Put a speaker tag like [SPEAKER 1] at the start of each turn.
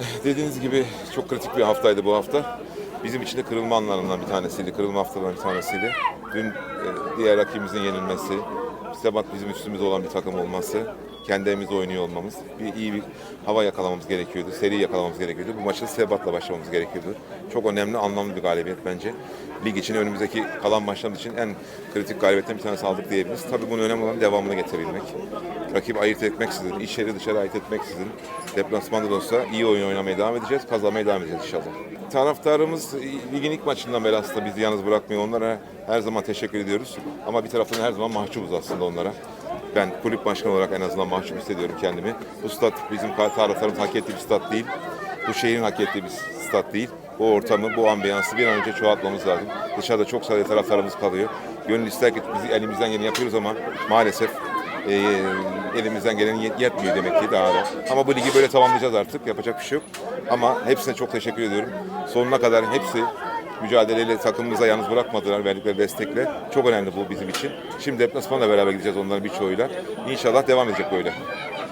[SPEAKER 1] Dediğiniz gibi çok kritik bir haftaydı bu hafta. Bizim için de kırılma anlarından bir tanesiydi, kırılma haftalarından bir tanesiydi. Dün e, diğer rakibimizin yenilmesi, Sebat bizim üstümüzde olan bir takım olması, kendi oynuyor olmamız, bir iyi bir hava yakalamamız gerekiyordu, seri yakalamamız gerekiyordu. Bu maçı Sebat'la başlamamız gerekiyordu. Çok önemli, anlamlı bir galibiyet bence. Lig için önümüzdeki kalan maçlarımız için en kritik galibiyetten bir tanesi aldık diyebiliriz. Tabii bunun önemli olan devamını getirebilmek. Rakip ayırt etmeksizin, içeri dışarı ayırt etmeksizin deplasmanda da olsa iyi oyun oynamaya devam edeceğiz, kazanmaya devam edeceğiz inşallah. Taraftarımız ligin ilk maçından beri aslında bizi yalnız bırakmıyor. Onlara her zaman teşekkür ediyoruz. Ama bir taraftan her zaman mahcubuz aslında onlara. Ben kulüp başkanı olarak en azından mahcup hissediyorum kendimi. Bu stat bizim taraftarımız hak ettiği bir stat değil. Bu şehrin hak ettiği bir stat değil. Bu ortamı, bu ambiyansı bir an önce çoğaltmamız lazım. Dışarıda çok sayıda taraftarımız kalıyor. Gönül ister ki biz elimizden geleni yapıyoruz ama maalesef e, elimizden gelen yet- yetmiyor demek ki daha da. Ama bu ligi böyle tamamlayacağız artık. Yapacak bir şey yok. Ama hepsine çok teşekkür ediyorum. Sonuna kadar hepsi mücadeleyle takımımıza yalnız bırakmadılar verdikleri destekle. Çok önemli bu bizim için. Şimdi deplasmanla beraber gideceğiz onların birçoğuyla. İnşallah devam edecek böyle.